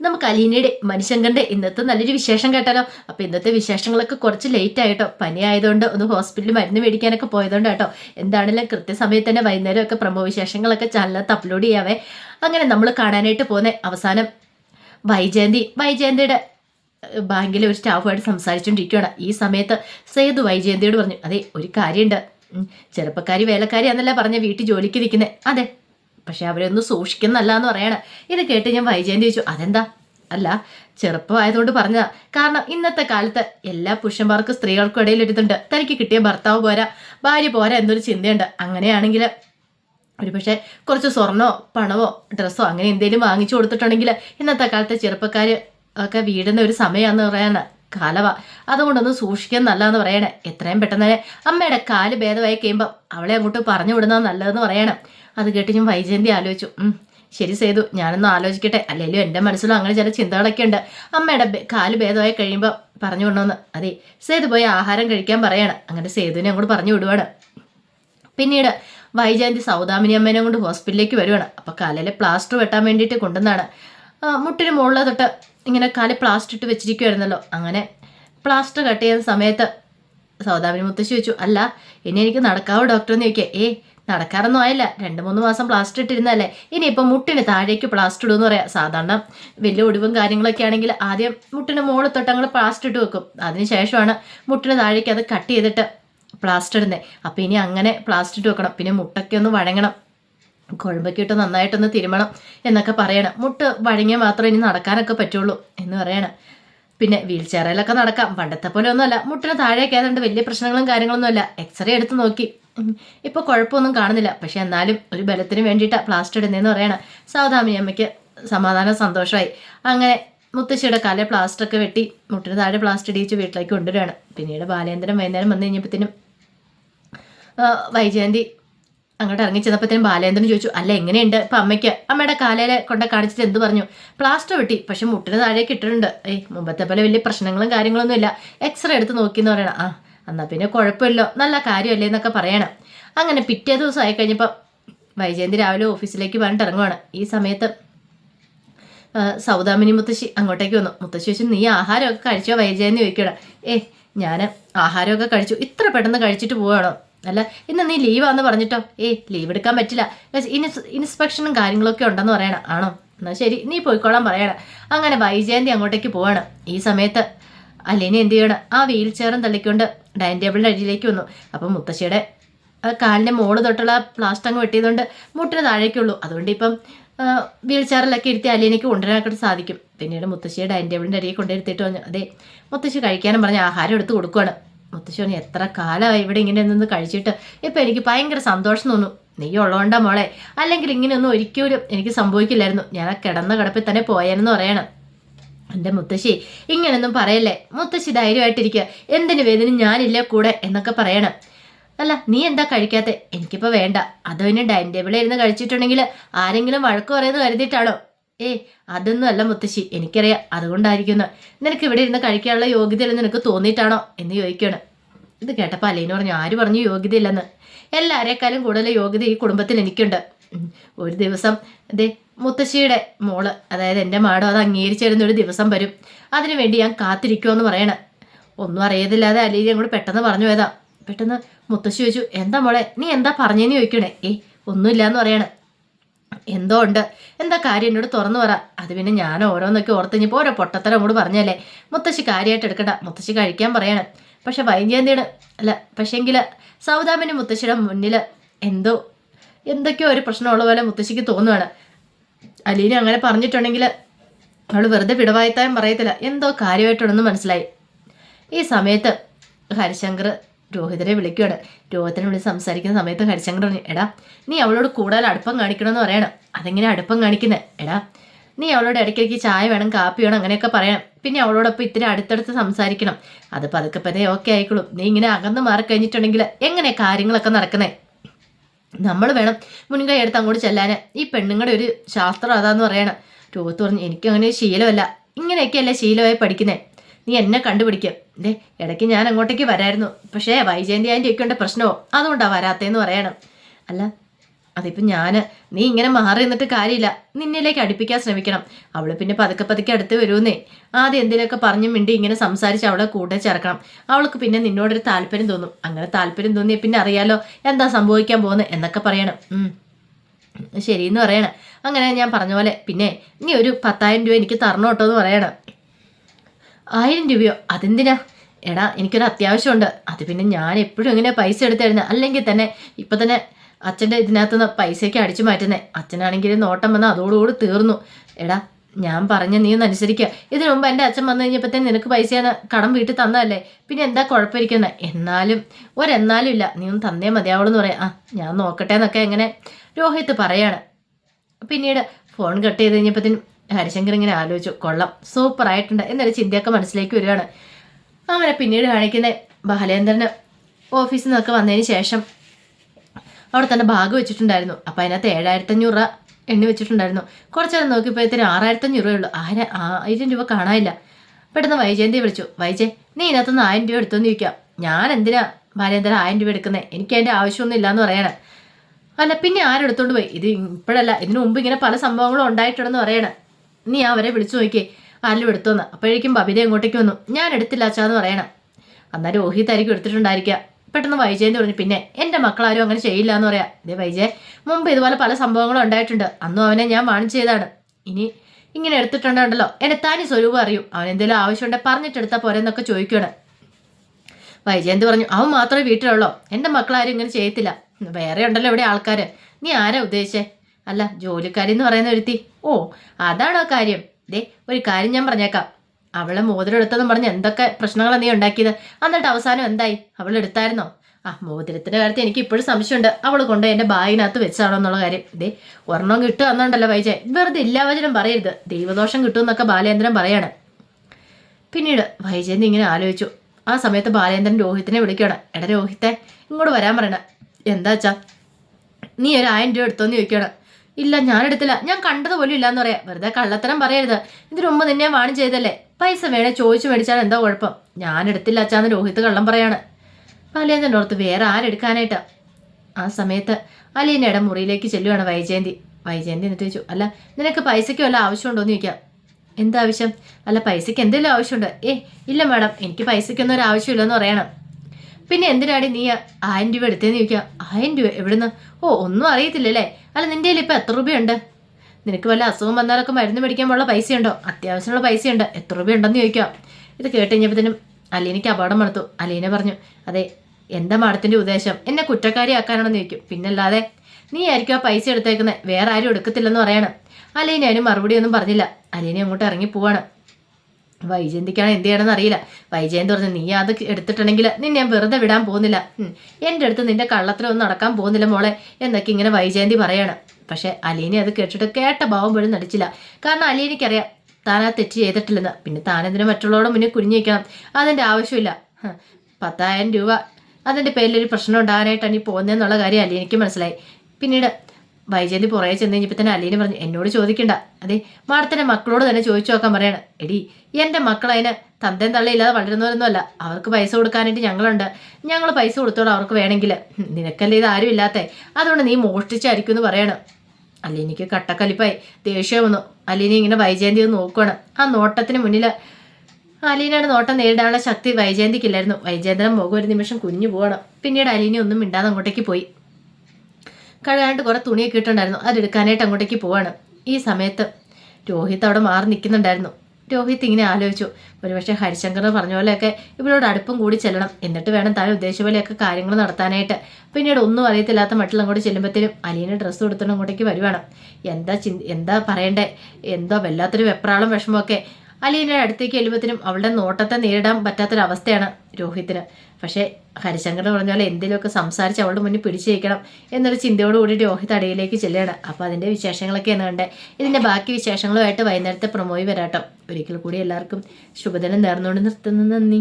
നമുക്ക് അലീനയുടെ മനുഷ്യങ്കന്റെ ഇന്നത്തെ നല്ലൊരു വിശേഷം കേട്ടാലോ? അപ്പൊ ഇന്നത്തെ വിശേഷങ്ങളൊക്കെ കുറച്ച് ലേറ്റ് ആയിട്ടോ. പനി ആയതുകൊണ്ട് ഒന്ന് ഹോസ്പിറ്റലിൽ മരുന്ന് മേടിക്കാനൊക്കെ പോയതുകൊണ്ട് കേട്ടോ. എന്താണെങ്കിലും കൃത്യസമയത്ത് തന്നെ വൈകുന്നേരം ഒക്കെ പ്രമോ വിശേഷങ്ങളൊക്കെ ചാനലത്ത് അപ്ലോഡ് ചെയ്യാവേ. അങ്ങനെ നമ്മൾ കാണാനായിട്ട് പോകുന്ന അവസാനം വൈജയന്തി വൈജയന്തിയുടെ ബാങ്കിലെ ഒരു സ്റ്റാഫുമായിട്ട് സംസാരിച്ചുകൊണ്ടിരിക്കുകയാണ് ഈ സമയത്ത് സേതു വൈജയന്തിയോട് പറഞ്ഞു അതെ ഒരു കാര്യമുണ്ട് ചെറുപ്പക്കാരി വേലക്കാരി എന്നല്ല പറഞ്ഞ വീട്ടിൽ ജോലിക്ക് നിൽക്കുന്നത് അതെ. പക്ഷെ അവരൊന്നും സൂക്ഷിക്കുന്നല്ല എന്ന് പറയണ. ഇത് കേട്ട് ഞാൻ വൈജയന്തി ചോദിച്ചു അതെന്താ? അല്ല ചെറുപ്പമായതുകൊണ്ട് പറഞ്ഞതാ. കാരണം ഇന്നത്തെ കാലത്ത് എല്ലാ പുരുഷന്മാർക്കും സ്ത്രീകൾക്കും ഇടയിൽ തനിക്ക് കിട്ടിയ ഭർത്താവ് പോരാ ഭാര്യ പോരാ എന്നൊരു ചിന്തയുണ്ട്. അങ്ങനെയാണെങ്കിൽ ഒരു പക്ഷേ കുറച്ച് സ്വർണമോ പണമോ ഡ്രസ്സോ അങ്ങനെ എന്തെങ്കിലും വാങ്ങിച്ചു കൊടുത്തിട്ടുണ്ടെങ്കിൽ ഇന്നത്തെ കാലത്തെ ചെറുപ്പക്കാർ ഒക്കെ വീടുന്ന ഒരു സമയമാണെന്ന് പറയാണ് കാലവ. അതുകൊണ്ടൊന്ന് സൂക്ഷിക്കാൻ നല്ലതെന്ന് പറയണേ. എത്രയും പെട്ടെന്ന് തന്നെ അമ്മയുടെ കാൽ ഭേദമായി കഴിയുമ്പോൾ അവളെ അങ്ങോട്ട് പറഞ്ഞു വിടുന്നത് നല്ലതെന്ന് പറയണം. അത് കേട്ട് ഞാൻ വൈജയന്തി ആലോചിച്ചു. ശരി സേതു ഞാനൊന്ന് ആലോചിക്കട്ടെ. അല്ലെങ്കിലും എന്റെ മനസ്സിലും അങ്ങനെ ചില ചിന്തകളൊക്കെ ഉണ്ട്. അമ്മയുടെ കാൽ ഭേദമായി കഴിയുമ്പോൾ പറഞ്ഞു കൊണ്ടുവന്ന് അതെ സേതു പോയി ആഹാരം കഴിക്കാൻ പറയാണ്. അങ്ങനെ സേതുവിനെ അങ്ങോട്ട് പറഞ്ഞു വിടുവാണ്. പിന്നീട് വൈജയന്തി സൗദാമിനി അമ്മേനെ കൊണ്ട് ഹോസ്പിറ്റലിലേക്ക് വരുവാണ്. അപ്പോൾ കാലിലെ പ്ലാസ്റ്റർ വെട്ടാൻ വേണ്ടിയിട്ട് കൊണ്ടുവന്നാണ്. മുട്ടിന് മുകളിൽ തൊട്ട് ഇങ്ങനെ കാലിൽ പ്ലാസ്റ്റർ ഇട്ട് വെച്ചിരിക്കുമായിരുന്നല്ലോ അങ്ങനെ പ്ലാസ്റ്റർ കട്ട് ചെയ്യുന്ന സമയത്ത് സൗദാമിനി മുത്തശ്ശി വെച്ചു അല്ല ഇനി എനിക്ക് നടക്കാവോ ഡോക്ടർ? എന്ന് ചോദിക്കുക. ഏ നടക്കാറൊന്നും ആയില്ല. രണ്ട് മൂന്ന് മാസം പ്ലാസ്റ്റർ ഇട്ടിരുന്നല്ലേ ഇനിയിപ്പോൾ മുട്ടിന് താഴേക്ക് പ്ലാസ്റ്റർ ഇടുമെന്ന് പറയാം. സാധാരണ വലിയ ഒടിവും കാര്യങ്ങളൊക്കെ ആണെങ്കിൽ ആദ്യം മുട്ടിന് മുകളിൽ തൊട്ട് പ്ലാസ്റ്റർ ഇട്ട് വെക്കും. അതിന് ശേഷമാണ് മുട്ടിന് താഴേക്ക് അത് കട്ട് ചെയ്തിട്ട് പ്ലാസ്റ്റർ ഇടുന്നത് അപ്പോൾ ഇനി അങ്ങനെ പ്ലാസ്റ്റർ ഇട്ട് വെക്കണം. പിന്നെ മുട്ടൊക്കെ ഒന്ന് വഴങ്ങണം. കുഴമ്പൊക്കെ ഇട്ട് നന്നായിട്ടൊന്ന് തിരുമണം എന്നൊക്കെ പറയണം. മുട്ട് വഴങ്ങിയാൽ മാത്രമേ ഇനി നടക്കാനൊക്കെ പറ്റുള്ളൂ എന്ന് പറയണം. പിന്നെ വീൽ ചെയറിലൊക്കെ നടക്കാം. പണ്ടത്തെ പോലെ ഒന്നുമല്ല. മുട്ടിന് താഴേക്ക് ഏതാണ്ട് വലിയ പ്രശ്നങ്ങളും കാര്യങ്ങളൊന്നുമല്ല. എക്സ്റേ എടുത്ത് നോക്കി. ഇപ്പോൾ കുഴപ്പമൊന്നും കാണുന്നില്ല. പക്ഷെ എന്നാലും ഒരു ബലത്തിന് വേണ്ടിയിട്ടാണ് പ്ലാസ്റ്റർ ഇടുന്നതെന്ന് പറയണം. സൗദാമിനി അമ്മയ്ക്ക് സമാധാനം സന്തോഷമായി അങ്ങനെ മുത്തശ്ശിയുടെ കാലെ പ്ലാസ്റ്റർ ഒക്കെ വെട്ടി മുട്ടിന് താഴെ പ്ലാസ്റ്റർ ഇടിച്ച് വീട്ടിലേക്ക് കൊണ്ടുവരികയാണ്. പിന്നീട് ബാലേന്ദ്രൻ വൈകുന്നേരം വന്നു കഴിഞ്ഞപ്പോഴത്തേനും വൈജയന്തി അങ്ങോട്ട് ഇറങ്ങി ചെന്നപ്പോഴത്തേനും ബാലേന്ദ്രൻ ചോദിച്ചു അല്ല എങ്ങനെയുണ്ട്? ഇപ്പം അമ്മയ്ക്ക് അമ്മയുടെ കാലയിലെ കൊണ്ട കാണിച്ചിട്ട് എന്ത് പറഞ്ഞു? പ്ലാസ്റ്റർ വെട്ടി. പക്ഷെ മുട്ടിന് താഴേക്ക് ഇട്ടിട്ടുണ്ട്. ഏയ് മുമ്പത്തെ പോലെ വലിയ പ്രശ്നങ്ങളും കാര്യങ്ങളൊന്നും ഇല്ല എക്സ്റേ എടുത്ത് നോക്കിയെന്ന് പറയണം. ആ എന്നാൽ പിന്നെ കുഴപ്പമില്ലോ. നല്ല കാര്യമല്ലേ എന്നൊക്കെ പറയണം. അങ്ങനെ പിറ്റേ ദിവസം ആയി കഴിഞ്ഞപ്പോൾ വൈജയന്തി രാവിലെ ഓഫീസിലേക്ക് പറഞ്ഞിട്ട് ഇറങ്ങുവാണ് ഈ സമയത്ത് സൗദാമിനി മുത്തശ്ശി അങ്ങോട്ടേക്ക് വന്നു. മുത്തശ്ശി വെച്ചു നീ ആഹാരമൊക്കെ കഴിച്ചോ? വൈജയന്തി ചോദിക്കണം ഏ ഞാൻ ആഹാരമൊക്കെ കഴിച്ചു. ഇത്ര പെട്ടെന്ന് കഴിച്ചിട്ട് പോവാണോ? അല്ല ഇന്ന് നീ ലീവാന്ന് പറഞ്ഞിട്ടോ? ഏ ലീവ് എടുക്കാൻ പറ്റില്ല. ഇൻസ്പെക്ഷനും കാര്യങ്ങളൊക്കെ ഉണ്ടെന്ന് പറയണം. ആണോ? എന്നാൽ ശരി നീ പോയിക്കോളാൻ പറയണം. അങ്ങനെ വൈജയന്തി അങ്ങോട്ടേക്ക് പോവാണ്. ഈ സമയത്ത് അലീന എന്ത് ചെയ്യണം? ആ വീൽ ചെയറും തള്ളിക്കൊണ്ട് ഡൈനിങ് ടേബിളിന്റെ അടിയിലേക്ക് വന്നു. അപ്പം മുത്തശ്ശിയുടെ കാലിന്റെ മോൾ തൊട്ടുള്ള പ്ലാസ്റ്റർ അങ്ങ് വെട്ടിയതുകൊണ്ട് മുട്ടിന് താഴേക്കുള്ളൂ. അതുകൊണ്ട് ഇപ്പം വീൽ ചെയറിലൊക്കെ ഇരുത്തി അലീനയ്ക്ക് കൊണ്ടുവരാനൊക്കെ സാധിക്കും. പിന്നീട് മുത്തശ്ശിയെ ഡൈനിങ് ടേബിളിന്റെ അരിയെ കൊണ്ടുവരുത്തിയിട്ട് പറഞ്ഞു അതെ മുത്തശ്ശി കഴിക്കാനും പറഞ്ഞ് ആഹാരം എടുത്ത് കൊടുക്കുകയാണ് മുത്തശ്ശി പറഞ്ഞു എത്ര കാലമായി ഇവിടെ ഇങ്ങനെ നിന്ന് കഴിച്ചിട്ട്? ഇപ്പം എനിക്ക് ഭയങ്കര സന്തോഷം തോന്നുന്നു നീ ഉള്ളതുകൊണ്ടാ മോളെ. അല്ലെങ്കിൽ ഇങ്ങനെയൊന്നും ഒരിക്കലും എനിക്ക് സംഭവിക്കില്ലായിരുന്നു. ഞാൻ ആ കിടന്ന കിടപ്പിൽ തന്നെ പോയെന്ന് പറയണം. എന്റെ മുത്തശ്ശി ഇങ്ങനൊന്നും പറയല്ലേ? മുത്തശ്ശി ധൈര്യമായിട്ടിരിക്കുക. എന്തിനു വേദന ഞാനില്ല കൂടെ എന്നൊക്കെ പറയണം. അല്ല നീ എന്താ കഴിക്കാത്തെ? എനിക്കിപ്പോൾ വേണ്ട. അതോ ഇനി ഡൈനിങ് ടേബിളിൽ ഇരുന്ന് കഴിച്ചിട്ടുണ്ടെങ്കിൽ ആരെങ്കിലും വഴക്ക് പറയുന്നത് കരുതിയിട്ടാണോ? ഏ അതൊന്നും അല്ല മുത്തശ്ശി. എനിക്കറിയാം. അതുകൊണ്ടായിരിക്കുന്നു. നിനക്ക് ഇവിടെ ഇരുന്ന് കഴിക്കാനുള്ള യോഗ്യതയില്ലെന്ന് നിനക്ക് തോന്നിയിട്ടാണോ എന്ന് ചോദിക്കുകയാണ് ഇത് കേട്ടപ്പോൾ അലീന പറഞ്ഞു ആര് പറഞ്ഞു യോഗ്യതയില്ലെന്ന്? എല്ലാവരെക്കാളും കൂടുതൽ യോഗ്യത ഈ കുടുംബത്തിൽ എനിക്കുണ്ട്. ഒരു ദിവസം ദേ മുത്തശ്ശിയുടെ മോൾ അതായത് എന്റെ മാഡം അത് അംഗീകരിച്ചു തരുന്ന ഒരു ദിവസം വരും. അതിനു വേണ്ടി ഞാൻ കാത്തിരിക്കുമെന്ന് പറയണ. ഒന്നും അറിയതില്ലാതെ അല്ലെങ്കിൽ അങ്ങോട്ട് പെട്ടെന്ന് പറഞ്ഞു പോയതാ. പെട്ടെന്ന് മുത്തശ്ശി ചോദിച്ചു എന്താ മോളെ നീ എന്താ പറഞ്ഞേന്ന് ചോദിക്കണേ? ഏയ് ഒന്നുമില്ല എന്ന് പറയണ. എന്തോ ഉണ്ട്? എന്താ കാര്യം എന്നോട് തുറന്നു പറ. അത് പിന്നെ ഞാൻ ഓരോന്നൊക്കെ ഓർത്ത് കഴിഞ്ഞപ്പോൾ ഓരോ പൊട്ടത്തരം അങ്ങോട്ട് പറഞ്ഞല്ലേ? മുത്തശ്ശി കാര്യമായിട്ട് എടുക്കണ്ട. മുത്തശ്ശി കഴിക്കാൻ പറയണം. പക്ഷെ വൈജയന്തിയുടെ അല്ല പക്ഷേങ്കിൽ സൗദാമിന്റെ മുത്തശ്ശിയുടെ മുന്നിൽ എന്തോ എന്തൊക്കെയോ ഒരു പ്രശ്നമുള്ള പോലെ മുത്തശ്ശിക്ക് തോന്നുവാണ്. അലീന അങ്ങനെ പറഞ്ഞിട്ടുണ്ടെങ്കിൽ അവൾ വെറുതെ വിടവായത്തായും പറയത്തില്ല. എന്തോ കാര്യമായിട്ടുണ്ടെന്ന് മനസ്സിലായി. ഈ സമയത്ത് ഹരിശങ്കർ രോഹിതനെ വിളിക്കുകയാണ് രോഹിതനെ വിളിച്ച് സംസാരിക്കുന്ന സമയത്ത് ഹരിശങ്കർ പറഞ്ഞു എടാ നീ അവളോട് കൂടുതൽ അടുപ്പം കാണിക്കണമെന്ന് പറയണം. അതെങ്ങനെ അടുപ്പം കാണിക്കുന്നത് എടാ നീ അവളോട് ഇടയ്ക്കിടയ്ക്ക് ചായ വേണം കാപ്പി വേണം അങ്ങനെയൊക്കെ പറയണം. പിന്നെ അവളോടൊപ്പം ഇത്തിരി അടുത്തടുത്ത് സംസാരിക്കണം. അത് പതുക്കെ പതേ ഓക്കെ ആയിക്കോളും. നീ ഇങ്ങനെ അകന്ന് മാറി കഴിഞ്ഞിട്ടുണ്ടെങ്കിൽ എങ്ങനെ കാര്യങ്ങളൊക്കെ നടക്കുന്നത് നമ്മൾ വേണം മുൻകൈ എടുത്ത് അങ്ങോട്ട് ചെല്ലാൻ ഈ പെണ്ണുങ്ങളുടെ ഒരു ശാസ്ത്രം അതാന്ന് പറയണം. രൂപത്ത് പറഞ്ഞു എനിക്കങ്ങനെ ഒരു ശീലമല്ല. ഇങ്ങനെയൊക്കെയല്ലേ ശീലമായി പഠിക്കുന്നത് നീ എന്നെ കണ്ടുപിടിക്കും. ദേ ഇടയ്ക്ക് ഞാൻ അങ്ങോട്ടേക്ക് വരായിരുന്നു. പക്ഷേ വൈജയന്തി ആന്റെ ഒക്കെ പ്രശ്നമോ? അതുകൊണ്ടാണ് വരാത്തേന്ന് പറയണം. അല്ല അതിപ്പോൾ ഞാൻ നീ ഇങ്ങനെ മാറി നിന്നിട്ട് കാര്യമില്ല. നിന്നിലേക്ക് അടുപ്പിക്കാൻ ശ്രമിക്കണം. അവൾ പിന്നെ പതുക്കെ പതുക്കെ അടുത്ത് വരുമെന്നേ. ആദ്യം എന്തെങ്കിലുമൊക്കെ പറഞ്ഞു മിണ്ടി ഇങ്ങനെ സംസാരിച്ച് അവളെ കൂടെ ചേർക്കണം. അവൾക്ക് പിന്നെ നിന്നോടൊരു താല്പര്യം തോന്നും. അങ്ങനെ താല്പര്യം തോന്നിയ പിന്നെ അറിയാലോ എന്താ സംഭവിക്കാൻ പോകുന്നത് എന്നൊക്കെ പറയണം. ഉം. ശരിയെന്ന് പറയണം. അങ്ങനെ ഞാൻ പറഞ്ഞ പോലെ പിന്നെ നീ ഒരു പത്തായിരം രൂപ എനിക്ക് തരണം കേട്ടോ എന്ന് പറയണം. ആയിരം രൂപയോ? അതെന്തിനാ? എടാ എനിക്കൊരു അത്യാവശ്യമുണ്ട്. അത് പിന്നെ ഞാൻ എപ്പോഴും ഇങ്ങനെ പൈസ എടുത്തായിരുന്നു അല്ലെങ്കിൽ തന്നെ ഇപ്പം തന്നെ അച്ഛന്റെ ഇതിനകത്തുനിന്ന് പൈസയ്ക്ക് അടിച്ചു മാറ്റുന്നേ. അച്ഛനാണെങ്കിൽ നോട്ടം വന്നാൽ അതോടുകൂടി തീർന്നു. എടാ ഞാൻ പറഞ്ഞ നീ ഒന്ന് അനുസരിക്കുക ഇതിനു മുമ്പ് എന്റെ അച്ഛൻ വന്നു കഴിഞ്ഞപ്പോഴത്തേന് നിനക്ക് പൈസയാണ് കടം വീട്ടിൽ തന്നതല്ലേ? പിന്നെ എന്താ കുഴപ്പമിരിക്കുന്നത് എന്നാലും ഒരെന്നാലും ഇല്ല. നീ ഒന്ന് തന്നേ മതിയാവുള്ളൂ എന്ന് പറയാം. ആ ഞാൻ നോക്കട്ടെ എന്നൊക്കെ എങ്ങനെ രോഹിത്ത് പറയാണ്. പിന്നീട് ഫോൺ കട്ട് ചെയ്ത് കഴിഞ്ഞപ്പോഴത്തേനും ഹരിശങ്കർ ഇങ്ങനെ ആലോചിച്ചു. കൊള്ളാം സൂപ്പർ ആയിട്ടുണ്ട് എന്നൊരു ചിന്തയൊക്കെ മനസ്സിലേക്ക് വരികയാണ്. അങ്ങനെ പിന്നീട് കാണിക്കുന്നത് ബാലേന്ദ്രന് ഓഫീസിൽ നിന്നൊക്കെ വന്നതിന് ശേഷം അവിടെ തന്നെ ബാഗ് വെച്ചിട്ടുണ്ടായിരുന്നു. അപ്പോൾ അതിനകത്ത് ഏഴായിരത്തഞ്ഞൂറ് രൂപ എണ്ണി വെച്ചിട്ടുണ്ടായിരുന്നു. കുറച്ച് നേരം നോക്കിയപ്പോഴത്തേന് ആറായിരത്തഞ്ഞൂറ് രൂപയുള്ളൂ ആയിരം ആയിരം രൂപ കാണാനില്ല. പെട്ടെന്ന് വൈജയന്തി വിളിച്ചു. വൈജയ് നീ ഇതിനകത്തുനിന്ന് ആയിരം രൂപ എടുത്തോന്ന് ചോദിക്കാം. ഞാൻ എന്തിനാ ബാലേന്ദ്രൻ ആയിരം രൂപ എടുക്കുന്നത് എനിക്ക് അതിന്റെ ആവശ്യമൊന്നും ഇല്ലയെന്ന് പറയണേ. അല്ല പിന്നെ ആരെടുത്തോണ്ട് പോയി? ഇത് ഇപ്പോഴല്ല ഇതിനു മുമ്പ് ഇങ്ങനെ പല സംഭവങ്ങളും ഉണ്ടായിട്ടുണ്ടെന്ന് പറയണേ. നീ അവരെ വിളിച്ചു നോക്കിയേ ആരിലും എടുത്തോന്ന്. അപ്പോഴേക്കും ബബിത ഇങ്ങോട്ടേക്ക് വന്നു. ഞാൻ എടുത്തില്ല അച്ഛാന്ന് പറയണം. അന്നേരം രോഹിത് ആയിരിക്കും എടുത്തിട്ടുണ്ടായിരിക്കുക പെട്ടെന്ന് വൈജയന്തി പറഞ്ഞു പിന്നെ എന്റെ മക്കളാരും അങ്ങനെ ചെയ്യില്ല എന്ന് പറയാം. ഇതേ വൈജയ് മുമ്പ് ഇതുപോലെ പല സംഭവങ്ങളും ഉണ്ടായിട്ടുണ്ട്. അന്നും അവനെ ഞാൻ വാണിച്ച് ചെയ്താണ് ഇനി ഇങ്ങനെ എടുത്തിട്ടുണ്ടല്ലോ. എന്നെ താനി സ്വരൂപം അറിയും. അവൻ എന്തെങ്കിലും ആവശ്യമുണ്ടെങ്കിൽ പറഞ്ഞിട്ടെടുത്താൽ പോരെ എന്നൊക്കെ ചോദിക്കുകയാണ് വൈജയന്തി പറഞ്ഞു അവൻ മാത്രമേ വീട്ടിലുള്ളോ? എന്റെ മക്കളാരും ഇങ്ങനെ ചെയ്യത്തില്ല. വേറെ ഉണ്ടല്ലോ ഇവിടെ ആൾക്കാർ നീ ആരാ ഉദ്ദേശിച്ചേ? അല്ല ജോലിക്കാരി എന്ന് പറയുന്ന ഒരുത്തി. ഓ അതാണോ കാര്യം? ദേ ഒരു കാര്യം ഞാൻ പറഞ്ഞേക്കാം. അവളെ മോതിരം എടുത്തെന്ന് പറഞ്ഞ് എന്തൊക്കെ പ്രശ്നങ്ങളാണ് നീ ഉണ്ടാക്കിയത്? എന്നിട്ട് അവസാനം എന്തായി? അവൾ എടുത്തായിരുന്നോ? ആ മോതിരത്തിന്റെ കാര്യത്തിൽ എനിക്ക് ഇപ്പോഴും സംശയമുണ്ട്. അവൾ കൊണ്ട് എന്റെ ബാഗിനകത്ത് വെച്ചാണോ എന്നുള്ള കാര്യം. ദേ ഒരെണ്ണം കിട്ടുക എന്നുണ്ടല്ലോ വൈജയ്. വെറുതെ ഇല്ലാവചനം പറയരുത്. ദൈവദോഷം കിട്ടും എന്നൊക്കെ ബാലേന്ദ്രൻ പറയാണ്. പിന്നീട് വൈജയന്തി ഇങ്ങനെ ആലോചിച്ചു? ആ സമയത്ത് ബാലേന്ദ്രൻ രോഹിത്തിനെ വിളിക്കുകയാണ്. എടാ രോഹിത്തെ ഇങ്ങോട്ട് വരാൻ പറയണ. എന്താ വെച്ചാ നീ ഒരു ആയിരം രൂപ എടുത്തോന്ന് ചോദിക്കണം ഇല്ല ഞാൻ എടുത്തില്ല. ഞാൻ കണ്ടത് പോലും ഇല്ലാന്ന് പറയാം. വെറുതെ കള്ളത്തരം പറയരുത്. ഇതിനു മുമ്പ് നിന്നെ വാണി ചെയ്തല്ലേ പൈസ വേണേ ചോദിച്ചു മേടിച്ചാൽ എന്താ കുഴപ്പം? ഞാൻ എടുത്തില്ല അച്ചാന്ന് രോഹിത്ത് കള്ളം പറയാണ്. അലിയന്റെ ഓർത്ത് വേറെ ആരെടുക്കാനായിട്ടാ ആ സമയത്ത് അലീനയുടെ മുറിയിലേക്ക് ചെല്ലുവാണ് വൈജയന്തി. വൈജയന്തി എന്നിട്ട് ചോദിച്ചു അല്ല നിനക്ക് പൈസയ്ക്ക് വല്ല ആവശ്യമുണ്ടോ? എന്ന് ചോദിക്കാം. എന്താ ആവശ്യം? അല്ല പൈസയ്ക്ക് എന്തെങ്കിലും ആവശ്യമുണ്ട്. ഏ ഇല്ല മാഡം എനിക്ക് പൈസയ്ക്കൊന്നും ഒരു ആവശ്യമില്ലെന്ന് പറയണം. പിന്നെ എന്തിനാടി നീ ആയിരം രൂപ എടുത്തേന്ന് ചോദിക്കാം. ആയിരം രൂപ? എവിടുന്ന്? ഓ ഒന്നും അറിയത്തില്ലല്ലേ? അല്ല നിന്റെ കയ്യിൽ ഇപ്പം എത്ര രൂപയുണ്ട്? നിനക്ക് വല്ല അസുഖം വന്നാലൊക്കെ മരുന്ന് മേടിക്കാനുള്ള പൈസയുണ്ടോ? അത്യാവശ്യമുള്ള പൈസയുണ്ട്. എത്ര രൂപയുണ്ടെന്ന് ചോദിക്കാം. ഇത് കേട്ട് കഴിഞ്ഞപ്പോഴത്തേനും അലീനയ്ക്ക് അപകടം മണത്തു. അലീന പറഞ്ഞു അതെ എന്താ മാഡത്തിന്റെ ഉദ്ദേശം? എന്നെ കുറ്റക്കാരിയാക്കാനാണെന്ന് ചോദിക്കും. പിന്നല്ലാതെ നീ ആയിരിക്കും ആ പൈസ എടുത്തേക്കുന്നത് വേറെ ആരും എടുക്കത്തില്ലെന്ന് പറയണം. അലീന അതിന് മറുപടി ഒന്നും പറഞ്ഞില്ല. അലീന അങ്ങോട്ട് ഇറങ്ങി പോവാണ്. വൈജയന്തിക്കാണ് എന്ത് ചെയ്യണമെന്ന് അറിയില്ല. വൈജയന്തി പറഞ്ഞു നീ അത് എടുത്തിട്ടുണ്ടെങ്കിൽ നിന്നെ ഞാൻ വെറുതെ വിടാൻ പോകുന്നില്ല. എന്റെ അടുത്ത് നിന്റെ കള്ളത്തിലൊന്നും നടക്കാൻ പോകുന്നില്ല മോളെ എന്നൊക്കെ ഇങ്ങനെ വൈജയന്തി പറയാണ്. പക്ഷെ അലീനെ അത് കേട്ടിട്ട് കേട്ട ഭാവം പോലും നടിച്ചില്ല. കാരണം അലീനയ്ക്കറിയാം താൻ ആ തെറ്റ് ചെയ്തിട്ടില്ലെന്ന്. പിന്നെ താനെന്തിനും മറ്റുള്ളവരുടെ മുന്നിൽ കുഞ്ഞു വയ്ക്കണം അതിന്റെ ആവശ്യമില്ല. പത്തായിരം രൂപ. അതിന്റെ ഒരു പ്രശ്നം ഉണ്ടാകാനായിട്ടാണ് ഈ പോകുന്നതെന്നുള്ള കാര്യം അലീനയ്ക്ക് മനസ്സിലായി. പിന്നീട് വൈജയന്തി പുറകെ ചെന്ന് കഴിഞ്ഞപ്പോൾ തന്നെ അലീന പറഞ്ഞു എന്നോട് ചോദിക്കണ്ട. അതെ മാഡത്തിന്റെ മക്കളോട് തന്നെ ചോദിച്ചു നോക്കാൻ പറയണം. എടി എന്റെ മക്കൾ അതിന് തന്തയും തള്ളയില്ലാതെ വളരുന്നവരൊന്നുമല്ല അവർക്ക് പൈസ കൊടുക്കാനായിട്ട് ഞങ്ങളുണ്ട്. ഞങ്ങൾ പൈസ കൊടുത്തോളാം അവർക്ക് വേണമെങ്കിൽ. നിനക്കല്ലേ ഇത് ആരും ഇല്ലാത്തേ അതുകൊണ്ട് നീ മോഷ്ടിച്ചായിരിക്കും എന്ന് പറയണം. അലീനയ്ക്ക് കട്ടക്കലിപ്പായി ദേഷ്യം വന്നു. അലീന ഇങ്ങനെ വൈജയന്തി നോക്കുകയാണ് ആ നോട്ടത്തിന് മുന്നിൽ അലീനയുടെ നോട്ടം നേരിടാനുള്ള ശക്തി വൈജയന്തിക്കില്ലായിരുന്നു. വൈജയന്തിയുടെ മുഖം ഒരു നിമിഷം കുഞ്ഞു പോവാണ്. പിന്നീട് അലീനി ഒന്നും മിണ്ടാതെ അങ്ങോട്ടേക്ക് പോയി. കഴുകാനായിട്ട് കുറേ തുണിയൊക്കെ ഇട്ടുണ്ടായിരുന്നു അതെടുക്കാനായിട്ട് അങ്ങോട്ടേക്ക് പോവാണ്. ഈ സമയത്ത് രോഹിത് അവിടെ മാറി നിൽക്കുന്നുണ്ടായിരുന്നു. രോഹിത് ഇങ്ങനെ ആലോചിച്ചു. ഒരുപക്ഷെ ഹരിശങ്കർ പറഞ്ഞ പോലെയൊക്കെ ഇവരോട് അടുപ്പം കൂടി ചെല്ലണം. എന്നിട്ട് വേണം താൻ ഉദ്ദേശിച്ച പോലെയൊക്കെ കാര്യങ്ങൾ നടത്താനായിട്ട്. പിന്നീട് ഒന്നും അറിയത്തില്ലാത്ത മറ്റുള്ള അങ്ങോട്ട് ചെല്ലുമ്പോഴത്തേനും അലീനെ ഡ്രസ്സ് കൊടുത്തിട്ട് അങ്ങോട്ടേക്ക് വരുവാണ്. എന്താ ചിന്ത എന്താ പറയണ്ടേ? എന്തോ വല്ലാത്തൊരു വെപ്രാളം വിഷമമൊക്കെ. അലീനയുടെ അടുത്തേക്ക് ചെല്ലുമ്പോഴത്തേനും അവളുടെ നോട്ടത്തെ നേരിടാൻ പറ്റാത്തൊരവസ്ഥയാണ് രോഹിത്തിന്. പക്ഷേ ഹരിശങ്കർ പറഞ്ഞ പോലെ എന്തെങ്കിലുമൊക്കെ സംസാരിച്ച് അവളുടെ മുന്നിൽ പിടിച്ചേക്കണം എന്നൊരു ചിന്തയോടുകൂടി രോഹിത് അടിയിലേക്ക് ചെല്ലുകയാണ്. അപ്പോൾ അതിന്റെ വിശേഷങ്ങളൊക്കെയാണ് കണ്ടത് ഇതിന്റെ ബാക്കി വിശേഷങ്ങളുമായിട്ട് വൈകുന്നേരത്തെ പ്രൊമോയി വരാട്ടോ. ഒരിക്കൽ കൂടി എല്ലാവർക്കും ശുഭദിനം നേർന്നുകൊണ്ട് നിർത്തുന്നു. നന്ദി.